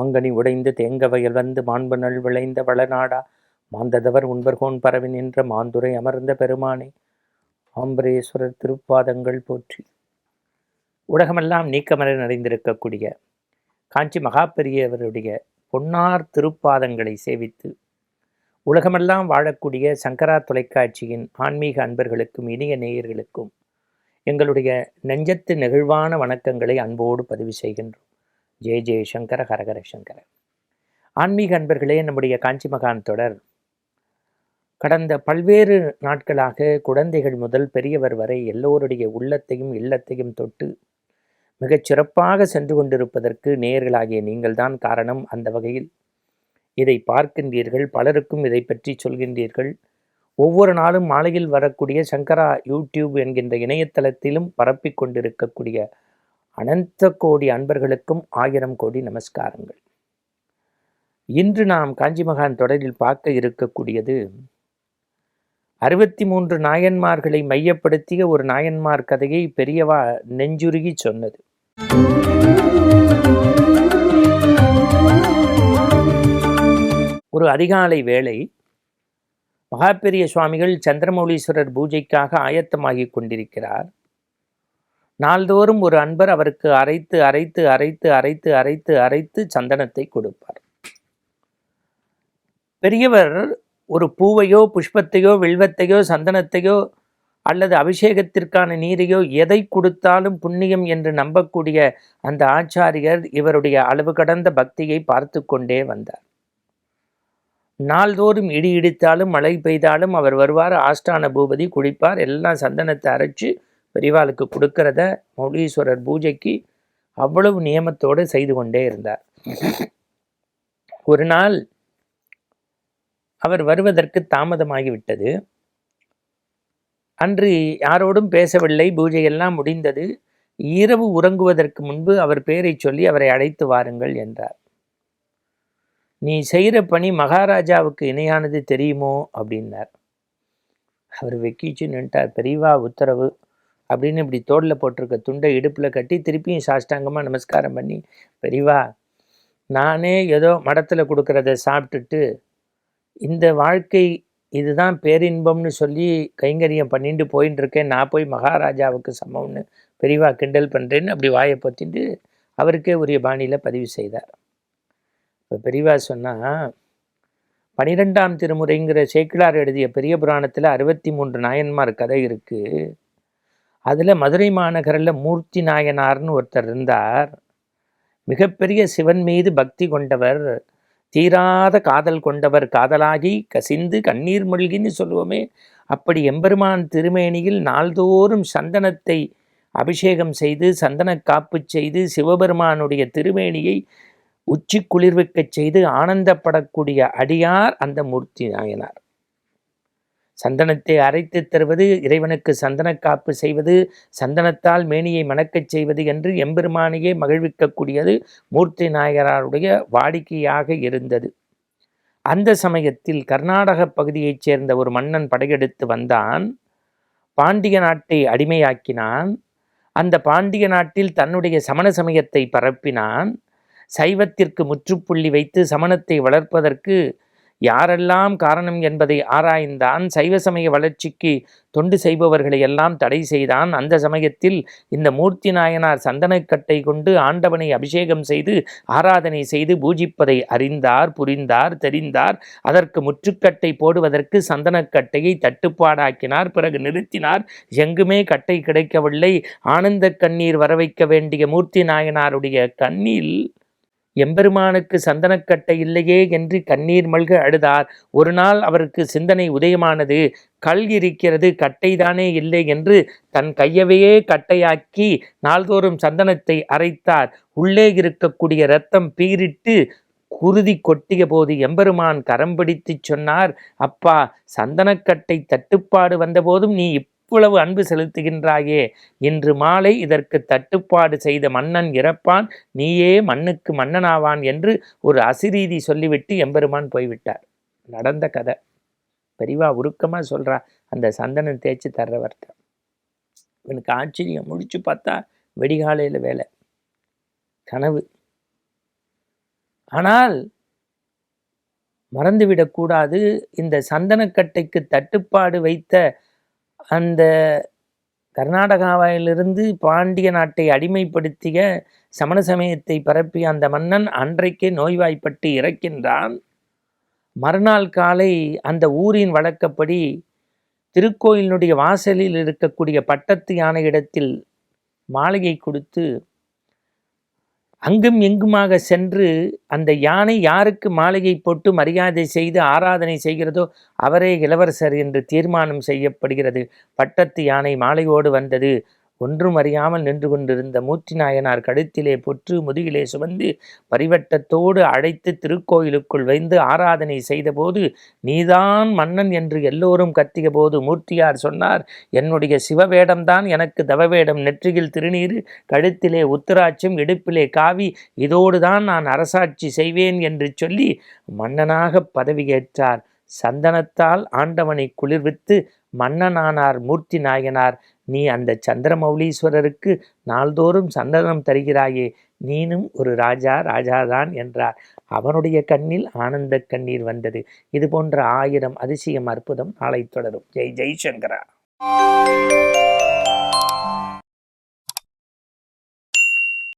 மாங்கனி உடைந்து தேங்க வயல் வந்து மாண்பு நல் விளைந்த வளநாடா. மாந்ததவர் உண்பர்கோன் பரவி நின்ற மாந்துரை அமர்ந்த பெருமானே. ஆம்பரேஸ்வரர் திருப்பாதங்கள் போற்றி. உலகமெல்லாம் நீக்கமர நிறைந்திருக்கக்கூடிய காஞ்சி மகாபெரியவருடைய பொன்னார் திருப்பாதங்களை சேவித்து உலகமெல்லாம் வாழக்கூடிய சங்கரா தொலைக்காட்சியின் ஆன்மீக அன்பர்களுக்கும் இனிய நேயர்களுக்கும் எங்களுடைய நெஞ்சத்து நெகிழ்வான வணக்கங்களை அன்போடு பதிவு செய்கின்றோம். ஜெய ஜெயசங்கர ஹரஹர சங்கர. ஆன்மீக அன்பர்களே நம்முடைய காஞ்சி மகான் தொடர். கடந்த பல்வேறு நாட்களாக குழந்தைகள் முதல் பெரியவர் வரை எல்லோருடைய உள்ளத்தையும் இல்லத்தையும் தொட்டு மிகச் சிறப்பாக சென்று கொண்டிருப்பதற்கு நேயர்களாகிய நீங்கள்தான் காரணம் அந்த வகையில். இதை பார்க்கின்றீர்கள் பலருக்கும் இதை பற்றி சொல்கின்றீர்கள். ஒவ்வொரு நாளும் மாலையில் வரக்கூடிய சங்கரா யூடியூப் என்கின்ற இணையதளத்திலும் பரப்பிக் கொண்டிருக்கக்கூடிய அனந்த கோடி அன்பர்களுக்கும் ஆயிரம் கோடி நமஸ்காரங்கள். இன்று நாம் காஞ்சி மகான் தொடரில் பார்க்க இருக்கக்கூடியது அறுபத்தி மூன்று நாயன்மார்களை மையப்படுத்திய ஒரு நாயன்மார் கதையை பெரியவா நெஞ்சுருகி சொன்னது. ஒரு அதிகாலை வேளை மகாபெரிய சுவாமிகள் சந்திரமௌலீஸ்வரர் பூஜைக்காக ஆயத்தமாகி கொண்டிருக்கிறார். நாள்தோறும் ஒரு அன்பர் அவருக்கு அரைத்து அரைத்து அரைத்து அரைத்து அரைத்து அரைத்து சந்தனத்தை கொடுப்பார். பெரியவர் ஒரு பூவையோ புஷ்பத்தையோ வில்வத்தையோ சந்தனத்தையோ அல்லது அபிஷேகத்திற்கான நீரையோ எதை கொடுத்தாலும் புண்ணியம் என்று நம்பக்கூடிய அந்த ஆச்சாரியர் இவருடைய அளவு கடந்த பக்தியை பார்த்து கொண்டே வந்தார். நாள்தோறும் இடி இடித்தாலும் மழை பெய்தாலும் அவர் வருவார் ஆஷ்டான பூபதி குடிப்பார் எல்லாம் சந்தனத்தை அரைச்சு பெரியவாளுக்கு கொடுக்கறத மௌலீஸ்வரர் பூஜைக்கு அவ்வளவு நியமத்தோடு செய்து கொண்டே இருந்தார். ஒரு நாள் அவர் வருவதற்கு தாமதமாகிவிட்டது. அன்று யாரோடும் பேசவில்லை பூஜையெல்லாம் முடிந்தது. இரவு உறங்குவதற்கு முன்பு அவர் பெயரை சொல்லி அவரை அழைத்து வாருங்கள் என்றார். நீ செய்கிற பணி மகாராஜாவுக்கு இணையானது தெரியுமோ? அப்படின்னார். அவர் வெக்கிச்சு நின்ட்டார். பெரியவா உத்தரவு. அப்படின்னு இப்படி தோளில் போட்டிருக்க துண்டை இடுப்பில் கட்டி திருப்பியும் சாஷ்டாங்கமாக நமஸ்காரம் பண்ணி பெரியவா நானே ஏதோ மடத்தில் கொடுக்குறத சாப்பிட்டுட்டு இந்த வாழ்க்கை இதுதான் பேரின்பம்னு சொல்லி கைங்கரியம் பண்ணிட்டு போயின்னு இருக்கேன் நான் போய் மகாராஜாவுக்கு சமம்னு பெரியவா கிண்டல் பண்ணுறேன்னு அப்படி வாயை பற்றிட்டு அவருக்கே உரிய பாணியில் பதிவு செய்தார். இப்போ பெரியவா சொன்னால் பனிரெண்டாம் திருமுறைங்கிற சேக்கிழார் எழுதிய பெரிய புராணத்தில் அறுபத்தி மூன்று நாயன்மார் கதை இருக்குது அதில் மதுரை மாநகரில் மூர்த்தி நாயனார்னு ஒருத்தர் இருந்தார். மிகப்பெரிய சிவன் மீது பக்தி கொண்டவர் தீராத காதல் கொண்டவர் காதலாகி கசிந்து கண்ணீர் மொழிகின்னு சொல்லுவோமே. அப்படி எம்பெருமான் திருமேனியில் நாள்தோறும் சந்தனத்தை அபிஷேகம் செய்து சந்தன காப்பு செய்து சிவபெருமானுடைய திருமேனியை உச்சி குளிர்விக்கச் செய்து ஆனந்தப்படக்கூடிய அடியார் அந்த மூர்த்தி நாயனார். சந்தனத்தை அரைத்து தருவது இறைவனுக்கு சந்தன காப்பு செய்வது சந்தனத்தால் மேனியை மணக்கச் செய்வது என்று எம்பெருமானையே மகிழ்விக்கக்கூடியது மூர்த்தி நாயகராருடைய வாடிக்கையாக இருந்தது. அந்த சமயத்தில் கர்நாடக பகுதியைச் சேர்ந்த ஒரு மன்னன் படையெடுத்து வந்தான். பாண்டிய நாட்டை அடிமையாக்கினான். அந்த பாண்டிய நாட்டில் தன்னுடைய சமண சமயத்தை பரப்பினான். சைவத்திற்கு முற்றுப்புள்ளி வைத்து சமணத்தை வளர்ப்பதற்கு யாரெல்லாம் காரணம் என்பதை ஆராய்ந்தான் சைவ சமய வளர்ச்சிக்கு தொண்டு செய்பவர்களை எல்லாம் தடை செய்தான். அந்த சமயத்தில் இந்த மூர்த்தி நாயனார் சந்தனக்கட்டை கொண்டு ஆண்டவனை அபிஷேகம் செய்து ஆராதனை செய்து பூஜிப்பதை அறிந்தார் புரிந்தார் தெரிந்தார். அதற்கு முற்றுக்கட்டை போடுவதற்கு சந்தனக்கட்டையை தட்டுப்பாடாக்கினார் பிறகு நிறுத்தினார். எங்குமே கட்டை கிடைக்கவில்லை. ஆனந்த கண்ணீர் வர வைக்க வேண்டிய மூர்த்தி நாயனாருடைய கண்ணில் எம்பெருமானுக்கு சந்தனக்கட்டை இல்லையே என்று கண்ணீர் மல்க அழுதார். ஒரு நாள் அவருக்கு சிந்தனை உதயமானது. கல் இருக்கிறது கட்டைதானே இல்லை என்று தன் கையவையே கட்டையாக்கி நாள்தோறும் சந்தனத்தை அரைத்தார். உள்ளே இருக்கக்கூடிய இரத்தம் பீரிட்டு குருதி கொட்டிய போது எம்பெருமான் கரம் பிடித்து சொன்னார் அப்பா சந்தனக்கட்டை தட்டுப்பாடு வந்தபோதும் நீ இவ்வளவு அன்பு செலுத்துகின்றாயே? இன்று மாலை இதற்கு தட்டுப்பாடு செய்த மன்னன் இறப்பான். நீயே மண்ணுக்கு மன்னனாவான் என்று ஒரு அசிரீதி சொல்லிவிட்டு எம்பெருமான் போய்விட்டார். நடந்த கதை. பெரிவா உருக்கமாக சொல்கிறா அந்த சந்தனம் தேய்ச்சி தர்றவர்கிட்ட இவனுக்கு ஆச்சரியம். முடிச்சு பார்த்தா வெடிகாலையில் வேலை. கனவு. ஆனால் மறந்துவிடக்கூடாது. இந்த சந்தனக்கட்டைக்கு தட்டுப்பாடு வைத்த அந்த கர்நாடகாவிலிருந்து பாண்டிய நாட்டை அடிமைப்படுத்திய சமண சமயத்தை பரப்பிய அந்த மன்னன் அன்றைக்கே நோய்வாய்ப்பட்டு இறக்கின்றான். மறுநாள் காலை அந்த ஊரின் வழக்கப்படி திருக்கோயிலினுடைய வாசலில் இருக்கக்கூடிய பட்டத்து யானை இடத்தில் மாளிகை கொடுத்து அங்கும் எங்குமாக சென்று அந்த யானை யாருக்கு மாலையை போட்டு மரியாதை செய்து ஆராதனை செய்கிறதோ அவரே இளவரசர் என்று தீர்மானம் செய்யப்படுகிறது. பட்டத்து யானை மாலையோடு வந்தது. ஒன்றும் அறியாமல் நின்று கொண்டிருந்த மூர்த்தி நாயனார் கழுத்திலே பொற்று முதுகிலே சுமந்து பரிவட்டத்தோடு அழைத்து திருக்கோயிலுக்குள் வைந்து ஆராதனை செய்தபோது நீதான் மன்னன் என்று எல்லோரும் கத்திய போது மூர்த்தியார் சொன்னார் என்னுடைய சிவவேடம்தான் எனக்கு தவவேடம். நெற்றியில் திருநீர் கழுத்திலே உத்தராட்சம் இடுப்பிலே காவி இதோடுதான் நான் அரசாட்சி செய்வேன் என்று சொல்லி மன்னனாக பதவியேற்றார். சந்தனத்தால் ஆண்டவனை குளிர்வித்து மன்னனானார் மூர்த்தி நாயனார் நீ அந்த சந்திரமௌலீஸ்வரருக்கு நாள்தோறும் சந்தனம் தருகிறாயே நீனும் ஒரு ராஜா ராஜாதான் என்றார். அவனுடைய கண்ணில் ஆனந்த கண்ணீர் வந்தது. இது போன்ற ஆயிரம் அதிசயம் அற்புதம் நாளை தொடரும். ஜெய் ஜெய்சங்கரா